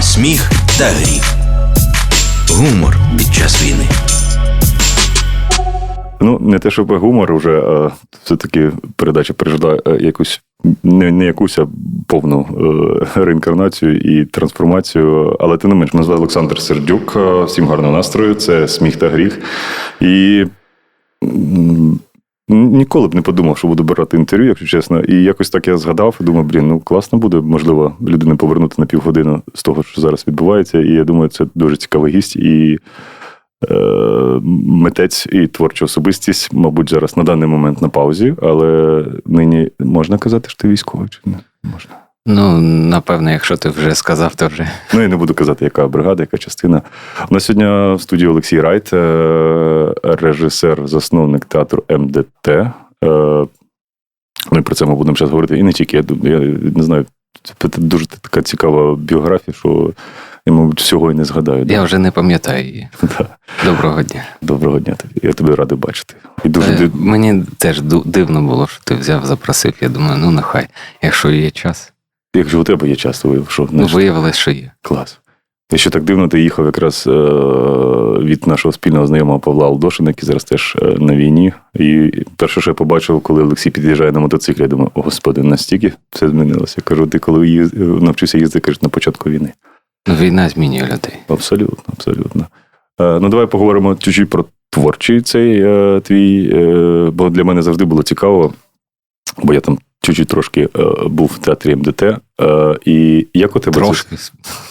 Сміх та гріх. Гумор під час війни. Ну, не те, щоб гумор вже, а все-таки передача пережила е, якусь не, не якусь, а повну е, реінкарнацію і трансформацію. Але тим не менш, мене звати Олександр Сердюк. Е, Всім гарного настрою. Це сміх та гріх. І ніколи б не подумав, що буду брати інтерв'ю, якщо чесно. І якось так я згадав думаю, блін, ну класно буде, можливо, людину повернути на півгодини з того, що зараз відбувається. І я думаю, це дуже цікавий гість. І е, митець і творча особистість, мабуть, зараз на даний момент на паузі, але нині можна казати, що ти військовий чи не можна. Ну, напевно, якщо ти вже сказав, то вже. Ну, я не буду казати, яка бригада, яка частина. У нас сьогодні в студії Олексій Райт, е, режисер, засновник театру МДТ. Е, Ну і про це ми будемо зараз говорити. І не тільки. Я, я не знаю, це дуже така цікава біографія, що я, мабуть, всього і не згадаю. Я вже не пам'ятаю її. Да. Доброго дня. Доброго дня тобі. Я тебе радий бачити. І дуже Е, див- Мені теж дивно було, що ти взяв, запросив. Я думаю, ну нехай, якщо є час. Якщо у тебе є час, то виявив, що Ну, виявилось, що є. клас. І що так дивно, ти їхав якраз е, від нашого спільного знайомого Павла Алдошина, який зараз теж е, на війні. І перше, що я побачив, коли Олексій під'їжджає на мотоциклі, я думаю, господи, настільки все змінилося. Я кажу, ти коли їз... навчився їздити, кажуть, на початку війни. Ну, війна змінює людей. Абсолютно, абсолютно. Е, ну, давай поговоримо чуть-чуть про творчий цей е, твій, е, бо для мене завжди було цікаво, бо я там чуть-чуть трошки е, був в театрі МДТ. Е, і як у тебе це- Трошки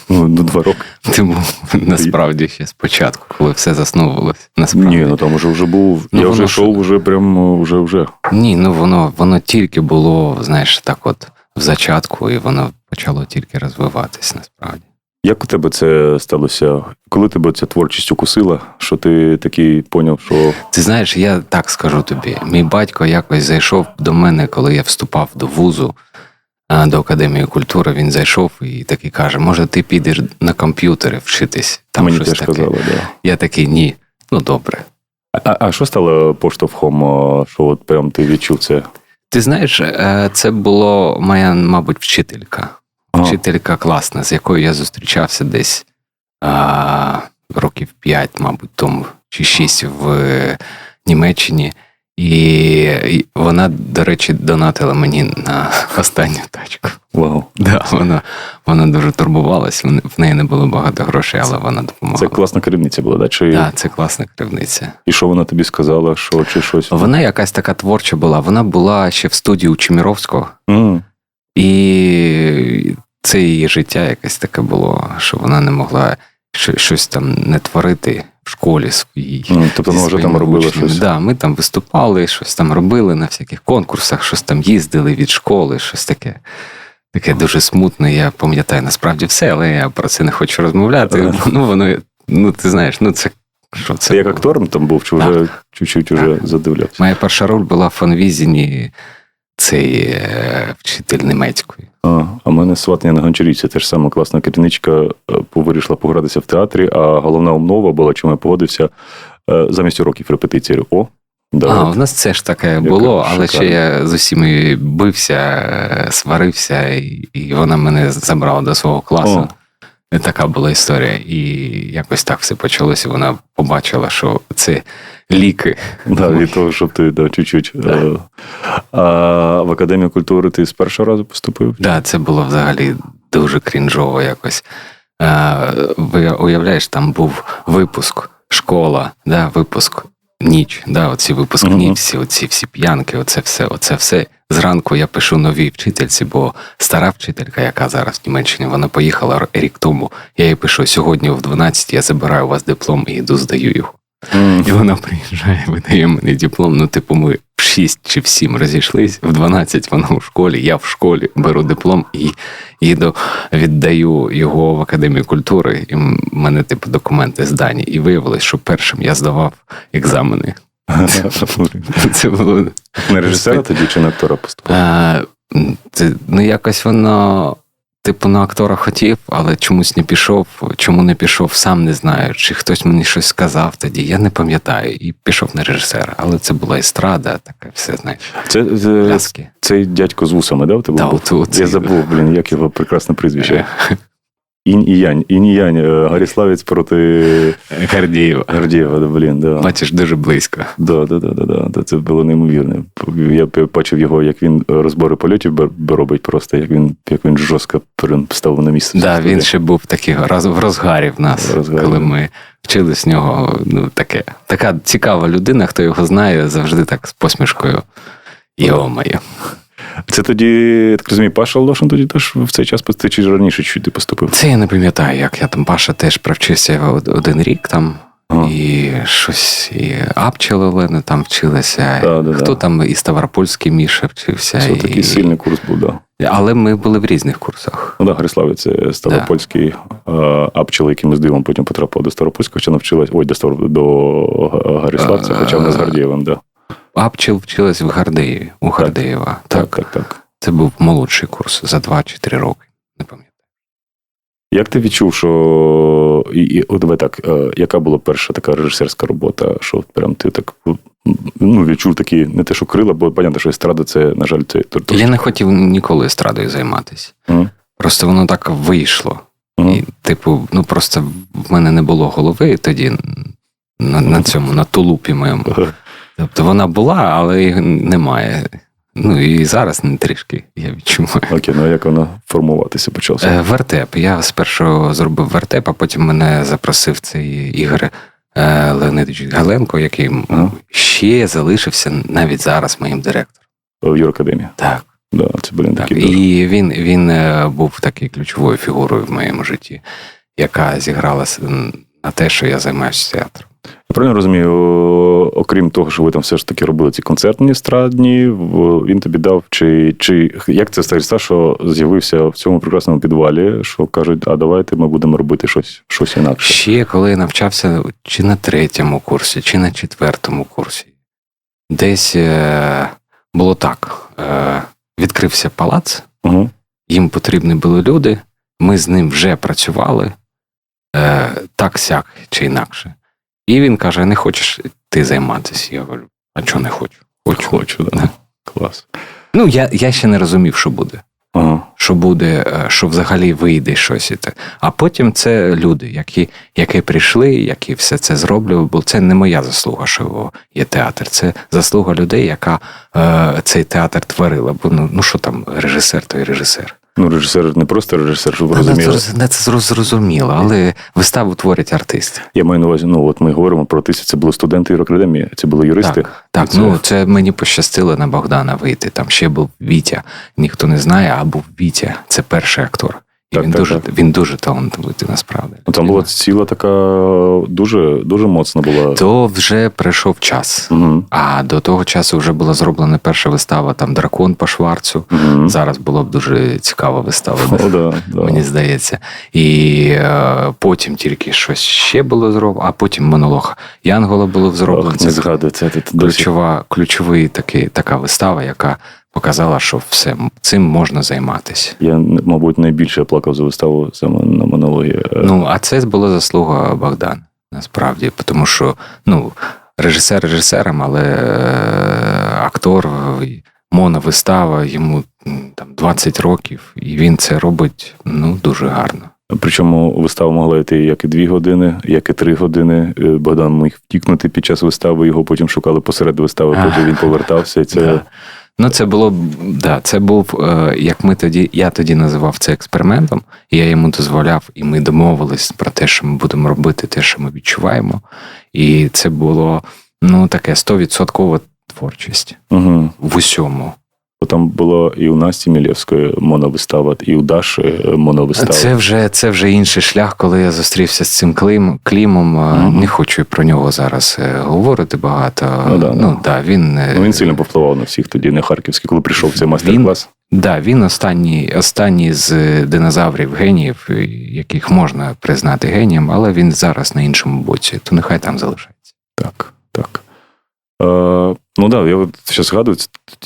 Ну, ну, два роки. ти був насправді ще спочатку, коли все засновувалось. Насправді. Ні, ну там уже вже був. Ну, я вже йшов, вже прям вже вже. Ні, ну воно, воно тільки було, знаєш, так от в зачатку, і воно почало тільки розвиватись насправді. Як у тебе це сталося? Коли тебе ця творчість укусила, що ти такий поняв, що Ти знаєш, я так скажу тобі. Мій батько якось зайшов до мене, коли я вступав до вузу, до академії культури. Він зайшов і такий каже: може, ти підеш на комп'ютери вчитись? Там мені щось теж таке. казали, да. Я такий ні. Ну добре. А, а що стало поштовхом, що от прям ти відчув це? Ти знаєш, е, це було моя, мабуть, вчителька. Вчителька класна, з якою я зустрічався десь а, років 5, мабуть, тому чи 6 в Німеччині. І вона, до речі, донатила мені на останню тачку. Вау. Да, вона, вона дуже турбувалась, в неї не було багато грошей, але вона Це класна керівниця була, да? Чи... Да, це класна керівниця. І що вона тобі сказала, що чи щось? Вона якась така творча була. Вона була ще в студії у Чеміровського. М, І це її життя якесь таке було, що вона не могла щось там не творити в школі своїй. м, Тобто вона вже там робила учнями. щось. Да, ми там виступали, щось там робили на всяких конкурсах, щось там їздили від школи, щось таке. Таке дуже смутне. Я пам'ятаю насправді все, але я про це не хочу розмовляти. Ага. Ну, воно, ну ти знаєш, ну це що це Ти як актором там був, чи вже чуть-чуть уже задивлявся? Моя перша роль була в фанвізіні цей е, вчитель німецької. А, а мене сватання на Гончарівці, теж саме класна керівничка е, вирішила погратися в театрі, а головна умова була, чому я погодився е, замість уроків репетиції. О, да, А, у нас це ж таке було, але ще я з усіми бився, е, сварився, і, і вона мене забрала до свого класу. О. Така була історія. І якось так все почалося. Вона побачила, що це ліки. Да, від того, щоб ти да, чуть-чуть. е, А в Академію культури ти з першого разу поступив? Да, це було взагалі дуже крінжово якось. Е, Ви уявляєш, там був випуск, школа, да, випуск ніч, да, оці випускні, Мгм. всі, оці всі п'янки, оце все, оце все. Зранку я пишу новій вчительці, бо стара вчителька, яка зараз в Німеччині, вона поїхала рік тому. Я їй пишу: сьогодні в 12 я забираю у вас диплом і йду, здаю його. М. І вона приїжджає, видає мені диплом. Ну, типу, ми в 6 чи в 7 розійшлись, в 12 вона у школі, я в школі беру диплом і їду, віддаю його в Академію культури. І в мене, типу, документи здані. І виявилось, що першим я здавав екзамени. Це було. На режисера тоді чи на актора поступив? Ну, якось воно типу, на актора хотів, але чомусь не пішов. Чому не пішов, сам не знаю. Чи хтось мені щось сказав тоді, я не пам'ятаю. І пішов на режисера. Але це була естрада, таке все, знаєш, Це, це цей дядько з вусами, да? У тебе Та, був? от- от Я забув, блін, як його прекрасне прізвище. Інь і Янь. Інь і Янь. е, Гаріславець проти Гордієва. Гордієва, да, блін, да. Бачиш, дуже близько. Да, да, да, да, да, да. Це було неймовірне. Я бачив його, як він розбори польотів робить просто, як він, як він жорстко ставив на місце. Да, він ще був такий роз, в розгарі в нас, розгарі. коли ми вчили з нього. Ну, таке. Така цікава людина, хто його знає, завжди так з посмішкою. Йо-моє. Це тоді, я так розумію, Паша Лошин тоді теж в цей час ти чи раніше чуть поступив? Це я не пам'ятаю, як я там Паша теж провчився один рік там. Ага. І щось, і Апчел Олена там вчилася, Да, да, хто да. там і Ставропольський Міша вчився. Це і... такий сильний курс був, да. Але ми були в різних курсах. Ну да, Гариславець це Ставропольський е, апчел, який ми з дивом потім потрапив до Ставропольського, хоча навчилась, ой, до, до Га- Гариславця, хоча вона з Гордієвим, да. Апчел вчилась в Гардеєві, у Гардеєва. Так, так, так. Це був молодший курс за 2 чи 3 роки. Не пам'ятаю. Як ти відчув, що і, і от давай так, е, яка була перша така режисерська робота, що прям ти так ну, відчув такі, не те, що крила, бо понятно, що естрада це, на жаль, це тор- Я не хотів ніколи естрадою займатися. Мгм. Просто воно так вийшло. Мгм. І, типу, ну просто в мене не було голови тоді на, на цьому, на тулупі моєму. Тобто вона була, але її немає. Ну і зараз не трішки, я відчуваю. Окей, ну а як воно формуватися почався? Е, Вертеп. Я спершу зробив вертеп, а потім мене запросив цей Ігор е, Леонидович Галенко, який Ага. ще залишився навіть зараз моїм директором. В Юракадемії. Так. Да, це, блін, Так, дуже. і він, він е, був такий ключовою фігурою в моєму житті, яка зіграла на те, що я займаюся театром. Правильно розумію, окрім того, що ви там все ж таки робили ці концертні естрадні, він тобі дав, чи, чи як це стається, що з'явився в цьому прекрасному підвалі, що кажуть, а давайте ми будемо робити щось, щось інакше. Ще коли я навчався чи на третьому курсі, чи на четвертому курсі, десь е, було так: е, відкрився палац, Угу. їм потрібні були люди, ми з ним вже працювали е, так сяк чи інакше. І він каже: не хочеш ти займатися? Я говорю, а чого не хочу? Хочу. Хочу, да. Да. Клас. Ну, я, я ще не розумів, що буде. Ага. Що буде, е, що взагалі вийде щось і те. А потім це люди, які, які прийшли, які все це зроблювали, бо це не моя заслуга, що є театр. Це заслуга людей, яка е, цей театр творила. Бо ну, ну що там, режисер, то й режисер. Ну, режисер не просто режисер, щоб ви розуміли. Це, це, зрозуміло, але виставу творять артисти. Я маю на увазі, ну от ми говоримо про тисячі, це були студенти Юракадемії, це були юристи. Так, так Це- ну це мені пощастило на Богдана вийти. Там ще був Вітя. Ніхто не знає, а був Вітя. Це перший актор. І Так, він так, дуже так. він дуже талановитий, насправді. Ну, там була ціла така дуже, дуже моцна була. То вже прийшов час. Угу. А до того часу вже була зроблена перша вистава, там дракон по Шварцу. Угу. Зараз була б дуже цікава вистава. О, да, да. Мені здається. І е, потім тільки щось ще було зроблено, а потім монолог Янгола було зроблено. Ох, не досі. ключова, ключовий такий, така вистава, яка показала, що все цим можна займатися. Я, мабуть, найбільше плакав за виставу саме на монологі. Е, Ну, а це була заслуга Богдана, насправді, тому що ну, режисер режисером, але е, актор, моновистава, йому там 20 років, і він це робить ну, дуже гарно. Причому вистава могла йти як і дві години, як і три години. Е, Богдан міг втікнути під час вистави, його потім шукали посеред вистави, потім він повертався. Це. Ну, це було да, це був, е, як ми тоді, я тоді називав це експериментом, і я йому дозволяв, і ми домовились про те, що ми будемо робити те, що ми відчуваємо. І це було ну таке 100% творчість угу. в усьому. Бо там було і у Насті Мілєвської моновистава, і у Даші е, моновистава. Це вже це вже інший шлях, коли я зустрівся з цим клім, клімом. Мгм. Не хочу про нього зараз е, говорити багато. Ну, да, да. да, він, е, Ну, він сильно повпливав на всіх тоді, на Харківський, коли прийшов цей майстер-клас. Да, він останній, останній з динозаврів геніїв, яких можна признати генієм, але він зараз на іншому боці, то нехай там залишається. Так, так. Е, Ну так, да, я от зараз згадую,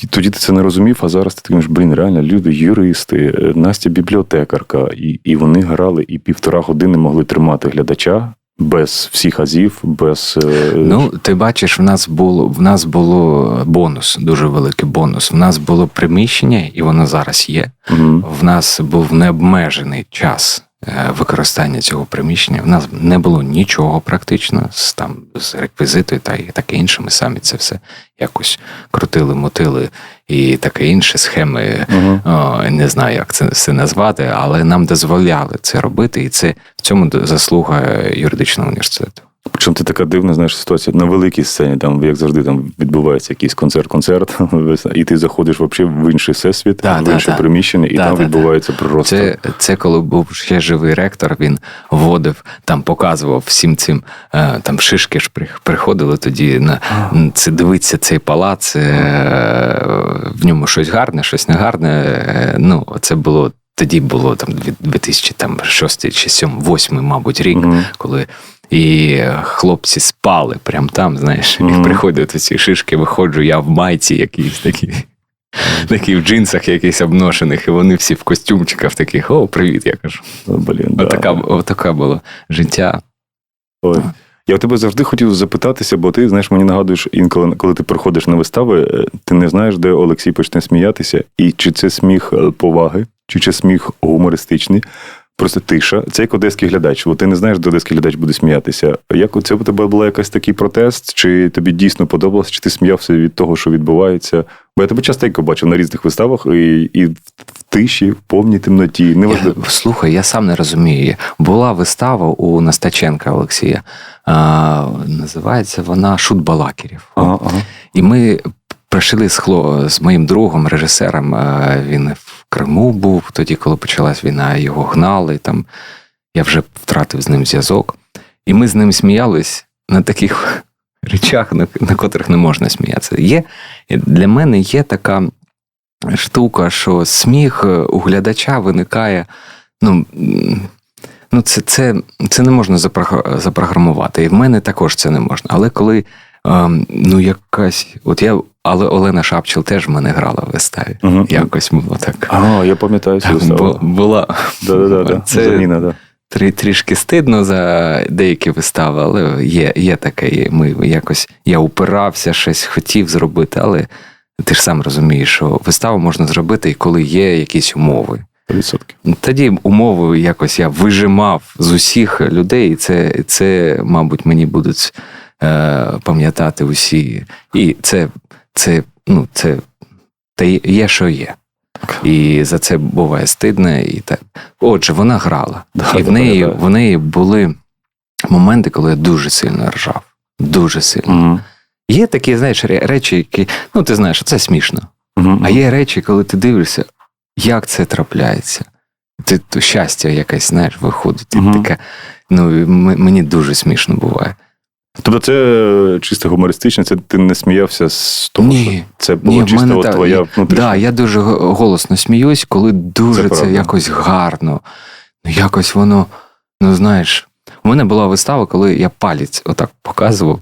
тоді- ти це не розумів, а зараз ти думаєш, блін, реально, люди, юристи, е, Настя бібліотекарка, і, і вони грали і півтора години могли тримати глядача без всіх азів, без. е, Ну, ти бачиш, в нас було в нас було бонус, дуже великий бонус. В нас було приміщення, і воно зараз є. мгм. В нас був необмежений час використання цього приміщення. В нас не було нічого практично з там з реквізитою та і таке інше. Ми самі це все якось крутили, мотили і таке інше схеми. Мгм. О, не знаю, як це все назвати, але нам дозволяли це робити, і це в цьому заслуга юридичного університету. Причому ти така дивна, знаєш, ситуація на великій сцені, там, як завжди, там відбувається якийсь концерт-концерт, і ти заходиш взагалі в інший всесвіт, Да, в да, інше да. приміщення, і Да, там да, відбувається просто. Це, це коли був ще живий ректор, він вводив, там показував всім цим е, там шишки ж приходили тоді на це дивиться цей палац, е, в ньому щось гарне, щось негарне. Е, Ну, це було. Тоді було там 2006 чи 7, 8, мабуть, рік, Мгм. коли і хлопці спали прямо там, знаєш, Мгм. і приходять ці шишки, виходжу, я в майці якійсь такій. Такі в джинсах якихось обношених, і вони всі в костюмчиках таких, о, привіт, я кажу. Ну, Блін, да. Отака, отака було життя. Ой. Я в тебе завжди хотів запитатися, бо ти знаєш, мені нагадуєш, інколи, коли ти приходиш на вистави, е, ти не знаєш, де Олексій почне сміятися, і чи це сміх е, поваги, чи це сміх гумористичний. Просто тиша. Це як одеський глядач. Бо ти не знаєш, де одеський глядач буде сміятися. Як у у тебе була якась такий протест, чи тобі дійсно подобалось, чи ти сміявся від того, що відбувається? Бо я тебе частенько бачив на різних виставах, і, і в тиші, в повній темноті. Неважливо. Я, слухай, я сам не розумію. Була вистава у Настаченка Олексія. А, називається вона Шут Балакерів. Ага, ага. І ми прийшли з, хло, з моїм другом, режисером. е, Він в Криму був тоді, коли почалась війна, його гнали. Там я вже втратив з ним зв'язок. І ми з ним сміялись на таких речах, на, на котрих не можна сміятися. Є, для мене є така штука, що сміх у глядача виникає. Ну, ну це, це, це не можна запрограмувати. І в мене також це не можна. Але коли ем, ну, якась. От я, але Олена Шапчел теж в мене грала в виставі. Мгм. Якось було так. А, я пам'ятаю цю виставу. Була Да-да-да. Це- Заміна, да. трі, трішки стидно за деякі вистави, але є, є таке. Ми якось я упирався, щось хотів зробити, але ти ж сам розумієш, що виставу можна зробити, і коли є якісь умови. 100%. Тоді умови якось я вижимав з усіх людей, і це, це мабуть, мені будуть е, пам'ятати усі. І це, це, ну, це та є- що є. І за це буває стидно. І так. Отже, вона грала. Да, і в неї, в неї були моменти, коли я дуже сильно ржав. Дуже сильно. Мгм. Є такі, знаєш, речі, які, ну, ти знаєш, це смішно. Мгм. А є речі, коли ти дивишся, як це трапляється. Ти то щастя якесь, знаєш, виходить. Мгм. таке, ну, мені дуже смішно буває. Тобто це е, чисто гумористично, це ти не сміявся з того, Ні. що це було Ні, чисто от так, твоя внутрішня. Да, я дуже голосно сміюсь, коли дуже Це це, якось гарно. Ну, якось воно, ну знаєш, у мене була вистава, коли я палець отак показував.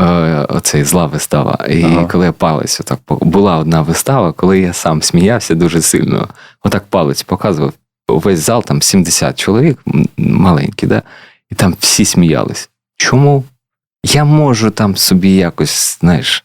Е, оцей зла вистава. І Ага. коли я палець отак була одна вистава, коли я сам сміявся дуже сильно, отак палець показував. Увесь зал, там 70 чоловік, маленький, да? і там всі сміялись. Чому? Я можу там собі якось, знаєш,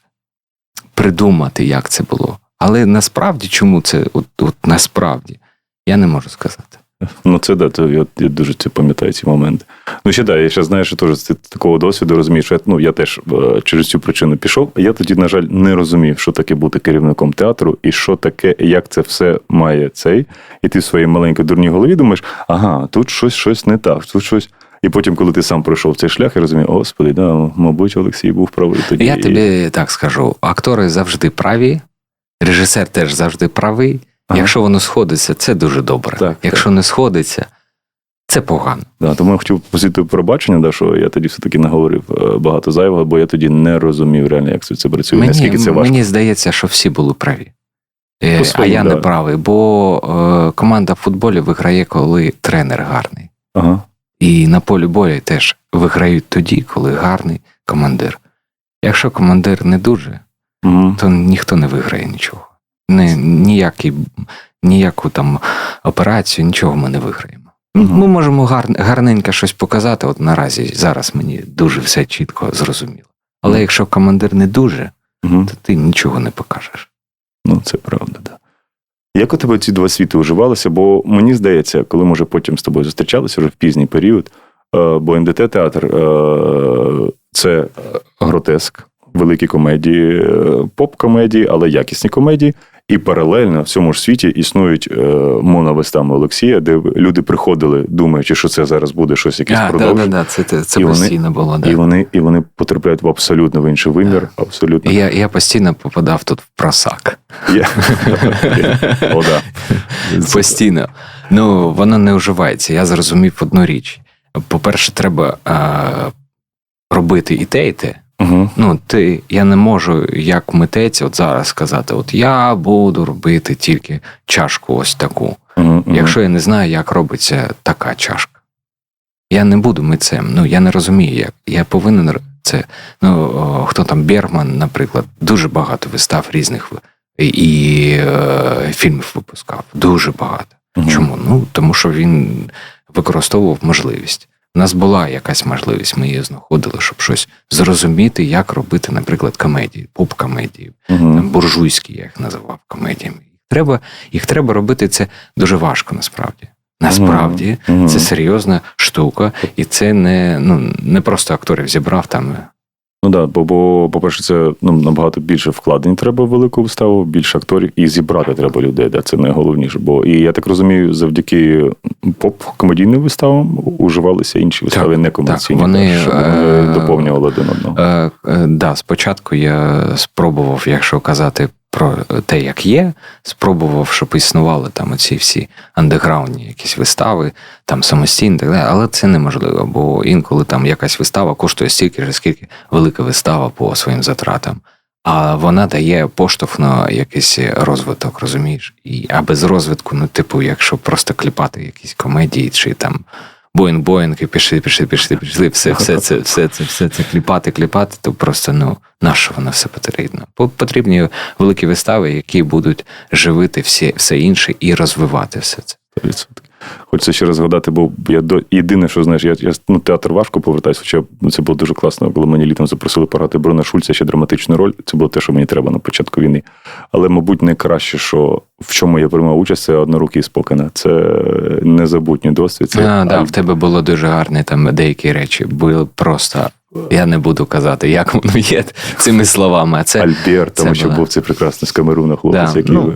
придумати, як це було. Але насправді, чому це от, от насправді, я не можу сказати. Ну, це да, то я, я дуже це пам'ятаю ці моменти. Ну, ще да, я ще знаю, що теж з такого досвіду розумію, що я, ну, я теж е, через цю причину пішов. Я тоді, на жаль, не розумів, що таке бути керівником театру, і що таке, як це все має цей. І ти в своїй маленькій дурній голові думаєш, ага, тут щось, щось не так, тут щось. І потім, коли ти сам пройшов цей шлях, я розумію, господи, да, мабуть, Олексій був правий тоді. Я тобі так скажу: актори завжди праві, режисер теж завжди правий. Ага. Якщо воно сходиться, це дуже добре. Так, Якщо не сходиться, це погано. Да, тому я хотів просити пробачення, да, що я тоді все-таки наговорив е, багато зайвого, бо я тоді не розумів реально, як це працює, наскільки це важко. мені здається, що всі були праві. Е, а я да. не правий, бо е, команда в футболі виграє, коли тренер гарний. Ага. І на полі бою теж виграють тоді, коли гарний командир. Якщо командир не дуже, Угу. то ніхто не виграє нічого. Не, ніякий, ніяку там операцію, нічого ми не виграємо. Мгм. Ми можемо гар, гарненько щось показати. От наразі зараз мені дуже все чітко зрозуміло. Але якщо командир не дуже, Угу. то ти нічого не покажеш. Ну, це правда, да. Як у тебе ці два світи уживалися? Бо мені здається, коли ми вже потім з тобою зустрічалися вже в пізній період, е, бо МДТ театр е, це гротеск, великі комедії, е, поп-комедії, але якісні комедії. І паралельно в цьому ж світі існують е, моновистави Олексія, де люди приходили, думаючи, що це зараз буде щось якесь А, да, продовження. да, да, це, це, це І вони- було. Да. І вони, і вони потрапляють в абсолютно в інший вимір. Абсолютно. Я, я постійно попадав тут в просак. Я... О, да. Постійно. Ну, воно не вживається. Я зрозумів одну річ. По-перше, треба а, робити і те, і те. Угу. Ну, ти, я не можу, як митець, от зараз сказати: от я буду робити тільки чашку ось таку. Угу. Якщо я не знаю, як робиться така чашка. Я не буду митцем. Ну, я не розумію, як. Я повинен це. Ну, о, хто там Бергман, наприклад, дуже багато вистав різних і, і е, фільмів випускав. Дуже багато. Мгм. Чому? Ну, тому що він використовував можливість. У нас була якась можливість, ми її знаходили, щоб щось зрозуміти, як робити, наприклад, комедії, поп-комедії, Мгм. там, буржуйські, я їх називав комедіями. Треба, їх треба робити це дуже важко насправді. Насправді, Мгм. це серйозна штука, і це не, ну, не просто акторів зібрав там. Ну да, бо, бо по-перше, це ну, набагато більше вкладень треба в велику виставу, більше акторів, і зібрати треба людей. Да, це найголовніше. Бо і я так розумію, завдяки поп-комедійним виставам уживалися інші вистави Так, некомерційні, так, вони, щоб вони е, доповнювали один одного. Е, е, да, спочатку я спробував, якщо казати про те, як є, спробував, щоб існували там оці всі андеграундні якісь вистави, там самостійні, так далі, але це неможливо, бо інколи там якась вистава коштує стільки ж, скільки велика вистава по своїм затратам. А вона дає поштовх на якийсь розвиток, розумієш? І, а без розвитку, ну, типу, якщо просто кліпати якісь комедії чи там боїнг боїнг і пішли, пішли, пішли, пішли, все, все це, все це, все це кліпати, кліпати, то просто ну на що воно все потрібно? По- Потрібні великі вистави, які будуть живити всі, все інше і розвивати все це. 100%. Хочеться ще раз згадати, бо я до єдине, що знаєш, я, я ну, театр важко повертаюся, хоча ну, це було дуже класно, коли мені літом запросили пограти Брона Шульца ще драматичну роль. Це було те, що мені треба на початку війни. Але, мабуть, найкраще, що в чому я приймав участь, це однорукий спокана. Це незабутній досвід. Це а, да, в тебе було дуже гарні там деякі речі. Були просто. Я не буду казати, як воно є цими словами. А це Альберт, це тому що була- був цей прекрасний з Камеруна хлопець, Да, який. ну.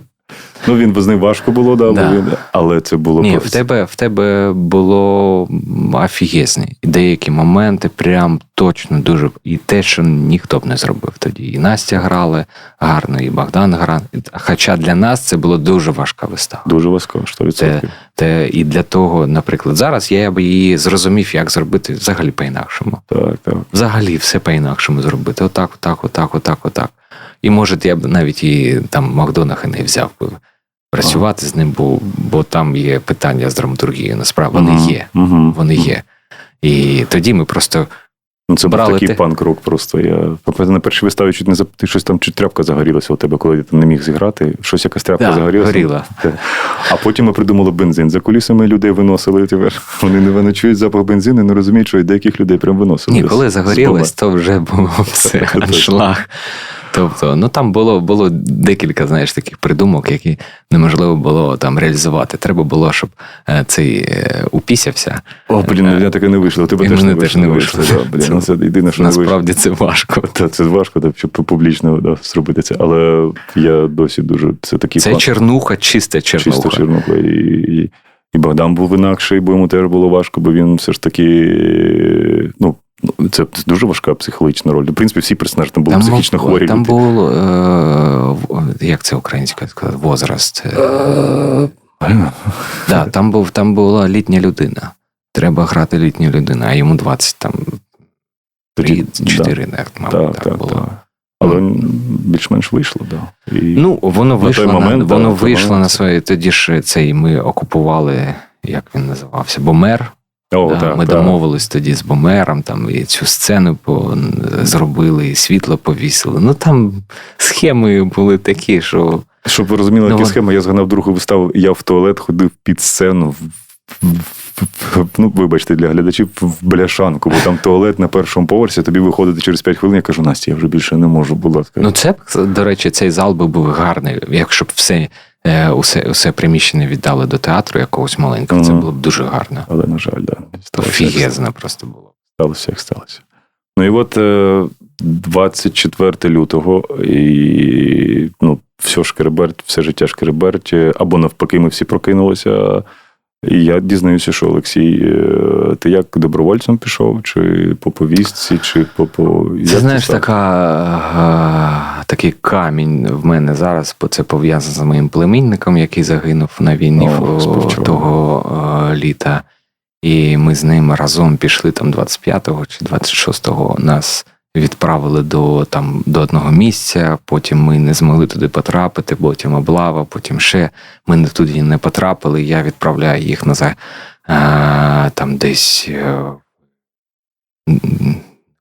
Ну, він з ним важко було, да, Да. він, але це було Ні, в тебе, в тебе було офігезні. Деякі моменти прям точно дуже. І те, що ніхто б не зробив тоді. І Настя грали гарно, і Богдан грав. Хоча для нас це було дуже важка вистава. дуже важко, 100%. Це, те, і для того, наприклад, зараз я б її зрозумів, як зробити взагалі по-інакшому. Так, так. Взагалі все по-інакшому зробити. Отак, отак, отак, отак, отак. І може, я б навіть і там Макдонаха не взяв би працювати з ним, бо, бо там є питання з драматургією. Насправді вони є. Вони є. І тоді ми просто Ну, це був Брали такий те- панк-рок просто. Я на першій виставі чуть не зап... ти щось там чи тряпка загорілася у тебе, коли ти не міг зіграти. Щось якась тряпка Да, загорілася. горіла. А потім ми придумали бензин. За кулісами людей виносили. Тепер вони не вони чують запах бензину, і не розуміють, що і деяких людей прям виносили. ні, коли загорілось, то вже було все Точно. Тобто, ну там було, було декілька, знаєш, таких придумок, які неможливо було там реалізувати. Треба було, щоб е, цей е, упісявся. О, блін, у мене таке не вийшло. Тебе теж не теж вийшло. не вийшло. Да, блін, ну, це єдине, що. Насправді це важко. Та це важко, так, щоб публічно да, зробити це. Але я досі дуже це такий Це план. чернуха, чиста чернуха. Чисто Чернуха. І, і, і Богдан був інакший, бо йому теж було важко, бо він все ж таки. Ну, ну, це дуже важка психологічна роль. В принципі, всі персонажі там були психічно був- хворі. Там люди. був, е, як це українською сказати, возраст. Е, да, там, був, там була літня людина. Треба грати літню людину, а йому 20 там 4, так, мабуть, Так, так, так, було. так. Але більш-менш вийшло. Да. І... Ну, воно вийшло, момент, на, да, воно на вийшло момент. на своє. Тоді ж цей ми окупували, як він називався, Бомер. О, Да, так, ми так. домовились тоді з Бомером, там і цю сцену по, зробили, і світло повісили. Ну там схеми були такі, що Щоб ви розуміли, Ну, які схеми, я згадав другу виставу. Я в туалет ходив під сцену. Ну, вибачте, для глядачів в бляшанку, бо там туалет на першому поверсі, тобі виходити через 5 хвилин. Я кажу, Настя, я вже більше не можу, будь ласка. ну це до речі, цей зал би був гарний. Якщо б все, е, усе, усе приміщення віддали до театру якогось маленького, це було б дуже гарно. Але, на жаль, да. Офігезно просто було. сталося, як сталося. Ну і от е, 24 лютого, і ну, все шкереберть, все життя шкереберть, е, або навпаки, ми всі прокинулися. І я дізнаюся, що Олексій, е, ти як добровольцем пішов, чи по повістці, чи по. по... як Це знаєш, стало? така, е, такий камінь в мене зараз, бо це пов'язано з моїм племінником, який загинув на війні О, о, того е, літа. І ми з ним разом пішли там 25-го чи 26-го. Нас відправили до, там, до одного місця, потім ми не змогли туди потрапити, потім облава, потім ще. Ми не туди не потрапили. Я відправляю їх назад е, там десь. е,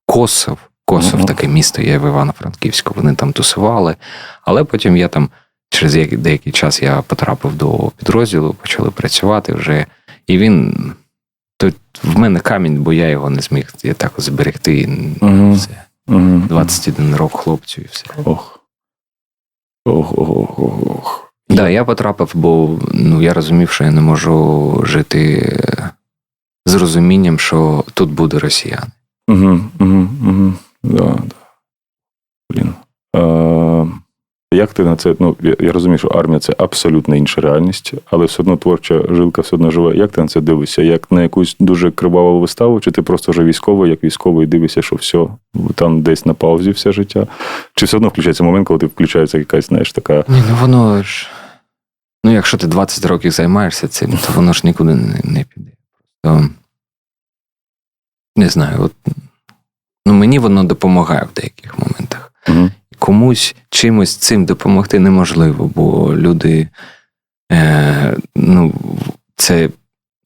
Косов. Косов, Мгм. таке місто є в Івано-Франківську. Вони там тусували. Але потім я там через який- деякий час я потрапив до підрозділу, почали працювати вже. І він. Тут в мене камінь, бо я його не зміг я так зберегти. і Мгм. Все. Мгм. 21 рок хлопцю і все. Ох. Ох, ох, ох, ох, ох. Да, я потрапив, бо ну, я розумів, що я не можу жити з розумінням, що тут буде росіяни. Угу, угу, угу. Да, да. Блін. Е, як ти на це? Ну, я, розумію, що армія це абсолютно інша реальність, але все одно творча жилка все одно живе. Як ти на це дивишся? Як на якусь дуже криваву виставу, чи ти просто вже військовий, як військовий, дивишся, що все, там десь на паузі все життя? Чи все одно включається момент, коли ти включається якась, знаєш, така. Ні, ну воно ж. Ну, якщо ти 20 років займаєшся цим, то воно ж нікуди не, не піде. Просто, не знаю, от, ну, мені воно допомагає в деяких моментах. Угу. Комусь чимось цим допомогти неможливо, бо люди. Е, ну, це,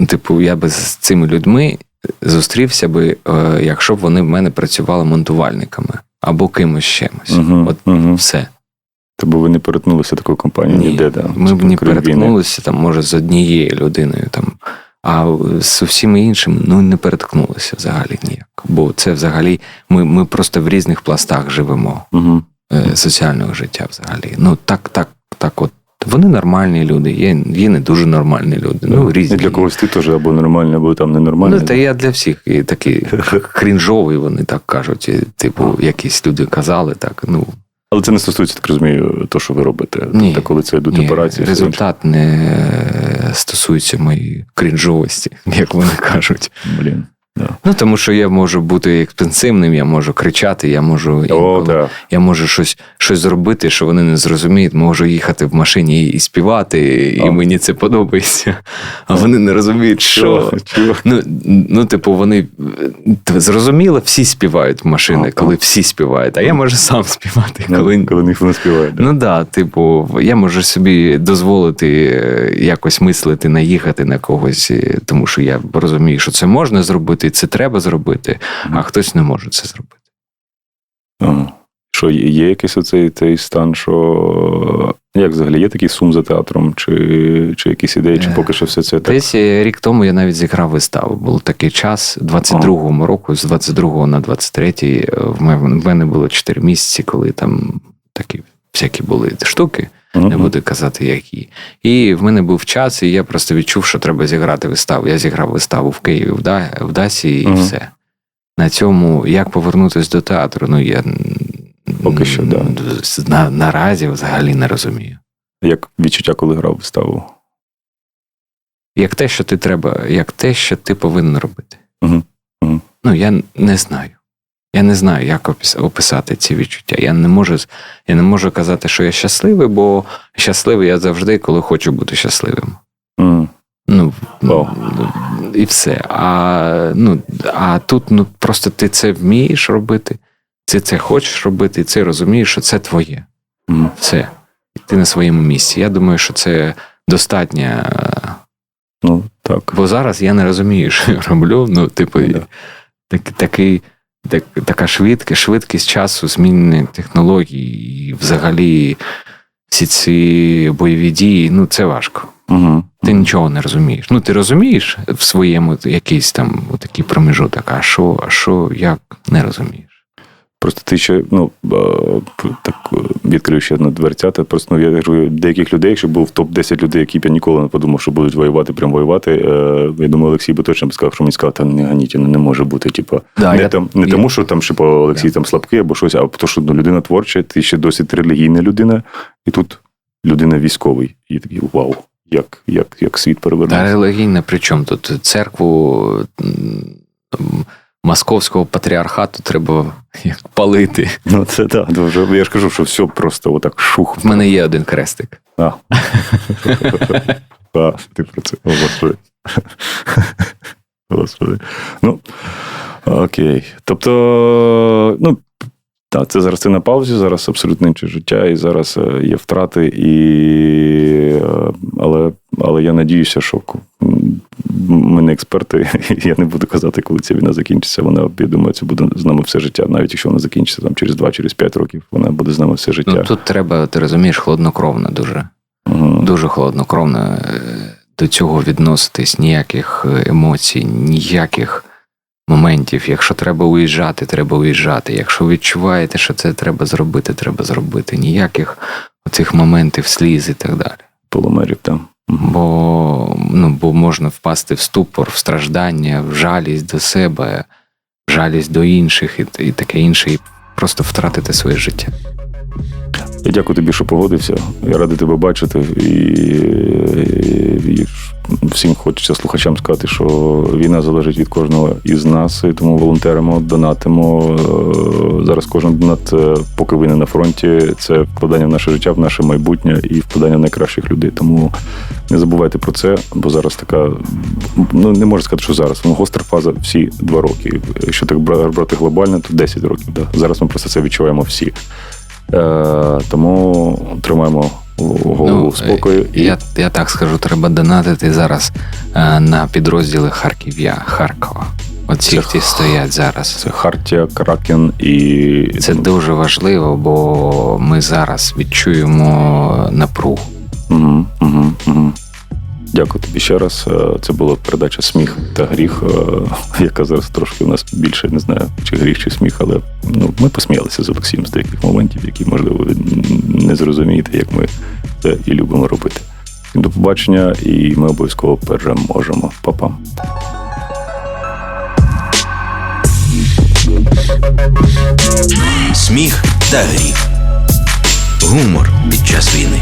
типу, я би з цими людьми зустрівся би, е, якщо б вони в мене працювали монтувальниками або кимось чимось. Угу. От угу. все. Тобто ви не перетнулися такою компанією Ні, ніде, да? Ми б не переткнулися там, може, з однією людиною там. А з усіма іншими ну не переткнулися взагалі ніяк. Бо це взагалі ми, ми просто в різних пластах живемо Угу. Е, соціального життя взагалі. Ну так, так, так, от вони нормальні люди, є, є не дуже нормальні люди. Ну, різні. І для когось ти теж або нормальний, або там ненормальний. Ну, та я для всіх і такий крінжовий, вони так кажуть. І, Типу, якісь люди казали так. Ну Але це не стосується, так розумію, то, що ви робите. Ні. Та коли це йдуть ні, операції. результат не е, стосується моєї крінжовості, як вони кажуть. Блін. Да. Ну тому що я можу бути експенсивним, я можу кричати, я можу О, інколи- так. я можу щось, щось зробити, що вони не зрозуміють. Можу їхати в машині і співати, і О. мені це подобається. А вони не розуміють, що. Чого? Ну, ну, типу, вони зрозуміло, всі співають в машини, коли так. всі співають, а я можу сам співати, Ну, коли. коли ніхто не співає. Да. Ну так, да, типу, я можу собі дозволити е, якось мислити, наїхати на когось, е, тому що я розумію, що це можна зробити, і це треба зробити, а хтось не може це зробити. Ага. Що є, є якийсь оцей цей стан, що як взагалі є такий сум за театром, чи, чи якісь ідеї, чи Е, поки що все це так? Десь е, рік тому я навіть зіграв виставу. Був такий час, 22-му року, з 22-го на 23-й, е, в мене було 4 місяці, коли там такі всякі були штуки, Мгм. не буду казати, які. І в мене був час, і я просто відчув, що треба зіграти виставу. Я зіграв виставу в Києві в, Да, в Дасі, і Мгм. все. На цьому, як повернутися до театру, ну я Поки що, да. на, наразі взагалі не розумію. Як відчуття, коли грав виставу? Як те, що ти треба, як те, що ти повинен робити. Мгм. Мгм. Ну, я не знаю. Я не знаю, як описати ці відчуття. Я не можу, я не можу казати, що я щасливий, бо щасливий я завжди, коли хочу бути щасливим. Мгм. Ну, Вау. і все. А, ну, а тут ну, просто ти це вмієш робити, ти це хочеш робити, і ти розумієш, що це твоє. Мгм. Все. І ти на своєму місці. Я думаю, що це достатньо. Ну, Так. Бо зараз я не розумію, що я роблю. Ну, типу, Да. так, такий, так, така швидкість, швидкість часу, зміни технологій, і взагалі всі ці бойові дії, ну це важко. Угу. Ти нічого не розумієш. Ну, ти розумієш в своєму якийсь там такий проміжуток, а що, а що, як не розумієш. Просто ти ще, ну, е, так е, відкрив ще одну дверцята. Просто ну, я кажу, деяких людей, якщо був топ-10 людей, які б я ніколи не подумав, що будуть воювати, прям воювати. е, Я думаю, Олексій би точно б сказав, що мені сказав, та не ганіть, ну не може бути. Типу, Да, не я- там, не я- тому, що там шипа Олексій там слабкий або щось, а тому, що ну, людина творча, ти ще досить релігійна людина, і тут людина військовий. І такий вау, як, як, як світ Та перевернувся. релігійне при чому тут? Церкву московського патріархату треба як палити. Ну це так, дуже. Я ж кажу, що все просто отак шух. В мене є один крестик. А. А, ти про це. О, Господи. Господи. Ну, окей. Тобто, ну, так, це зараз ти на паузі, зараз абсолютно інше життя, і зараз е, є втрати, і, е, але, але я надіюся, що ми не експерти, я не буду казати, коли ця війна закінчиться. Вона, я думаю, це буде з нами все життя. Навіть якщо вона закінчиться там через 2 через 5 років, вона буде з нами все життя. Ну тут треба, ти розумієш, хладнокровно дуже. Мгм. Дуже хладнокровно е, до цього відноситись, ніяких емоцій, ніяких моментів. Якщо треба уїжджати, треба уїжджати. Якщо відчуваєте, що це треба зробити, треба зробити. Ніяких оцих моментів сліз і так далі. Полумерів там. Бо, ну, бо можна впасти в ступор, в страждання, в жалість до себе, в жалість до інших і, і таке інше, і просто втратити своє життя. Я дякую тобі, що погодився. Я радий тебе бачити. І, і всім хочеться слухачам сказати, що війна залежить від кожного із нас, і тому волонтеримо, донатимо. Е, Зараз кожен донат, е, поки ви не на фронті, це вкладання в наше життя, в наше майбутнє і вкладання в найкращих людей. Тому не забувайте про це, бо зараз така, ну не можна сказати, що зараз. Ну, гостра фаза всі два роки. Якщо так брати глобально, то 10 років. Да. Зараз ми просто це відчуваємо всі. Е, тому тримаємо голову в спокою. І Ну, Я, я так скажу, треба донатити зараз е, на підрозділи Харків'я, Харкова. Оці, хто стоять зараз. це Хартія, Кракен і Це дуже важливо, бо ми зараз відчуємо напругу. Угу, угу, угу. Дякую тобі ще раз. Е, Це була передача Сміх та гріх, е, яка зараз трошки у нас більше не знаю, чи гріх, чи сміх, але ну, ми посміялися з Олексієм з деяких моментів, які, можливо, ви не зрозумієте, як ми це і любимо робити. До побачення, і ми обов'язково переможемо. Па-па. Сміх та гріх. Гумор під час війни.